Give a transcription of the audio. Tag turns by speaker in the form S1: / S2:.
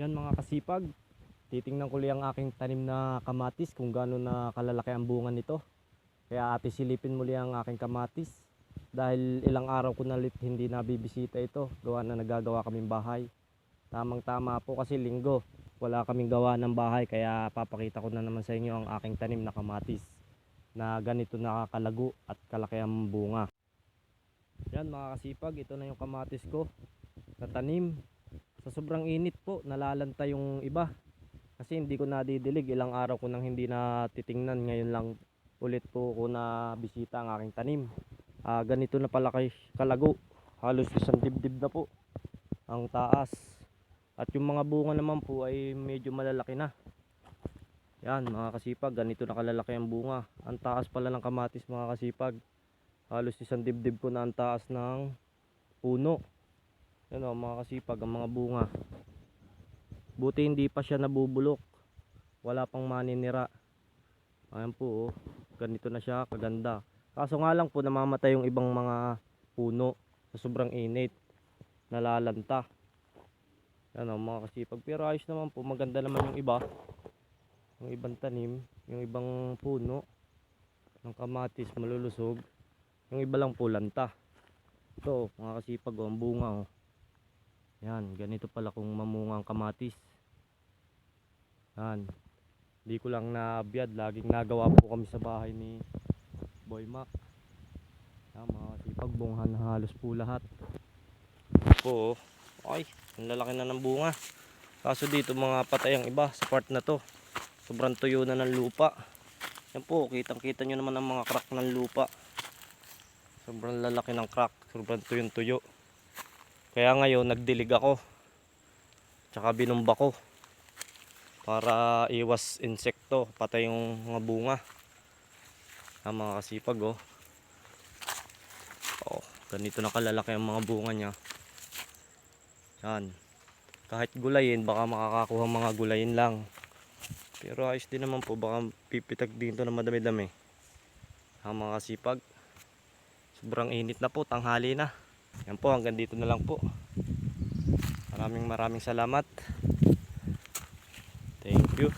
S1: Yan mga kasipag, titingnan ko lang ang aking tanim na kamatis kung gaano na kalalaki ang bunga nito. Kaya ate silipin muli ang aking kamatis dahil ilang araw ko na lit hindi nabibisita ito gawa na nagagawa kaming bahay. Tamang tama po kasi linggo wala kaming gawa ng bahay kaya papakita ko na naman sa inyo ang aking tanim na kamatis na ganito nakakalago at kalaki ang bunga. Yan mga kasipag, ito na yung kamatis ko na tanim sa sobrang init po nalalanta yung iba. Kasi hindi ko nadidilig. Ilang araw ko nang hindi na titingnan ngayon lang ulit po ko na bisita ang aking tanim. Ah, ganito na pala kay kalago. Halos isang dibdib na po ang taas. At yung mga bunga naman po ay medyo malalaki na. Yan mga kasipag ganito na kalalaki ang bunga. Ang taas pala ng kamatis mga kasipag. Halos isang dibdib po na ang taas ng puno yan o mga kasipag ang mga bunga. Buti hindi pa siya nabubulok. Wala pang maninira. Ayan po oh. ganito na siya kaganda. Kaso nga lang po namamatay yung ibang mga puno sa sobrang init. Nalalanta. Yan o mga kasipag. Pero ayos naman po maganda naman yung iba. Yung ibang tanim yung ibang puno. Ng kamatis malulusog. Yung iba lang po lanta. Ito mga kasipag oh, ang bunga oh. Yan, ganito pala kung mamunga ang kamatis. Yan. Hindi ko lang nabiyad. Laging nagawa po kami sa bahay ni Boy Mac. Yan, mga sipag bunghan halos po lahat. Po, ay, ang lalaki na ng bunga. Kaso dito mga patay ang iba sa part na to. Sobrang tuyo na ng lupa. Yan po, kitang kita nyo naman ang mga crack ng lupa. Sobrang lalaki ng crack. Sobrang tuyong tuyo. Kaya ngayon nagdilig ako. Tsaka binumba ko. Para iwas insekto, patay yung mga bunga. Ang mga kasipag oh. Oh, ganito na kalalaki ang mga bunga niya. Yan. Kahit gulayin, baka makakakuha mga gulayin lang. Pero ayos din naman po, baka pipitag dito na madami-dami. Ang mga kasipag. Sobrang init na po, tanghali na. Yan po, hanggang dito na lang po. Maraming maraming salamat. Thank you.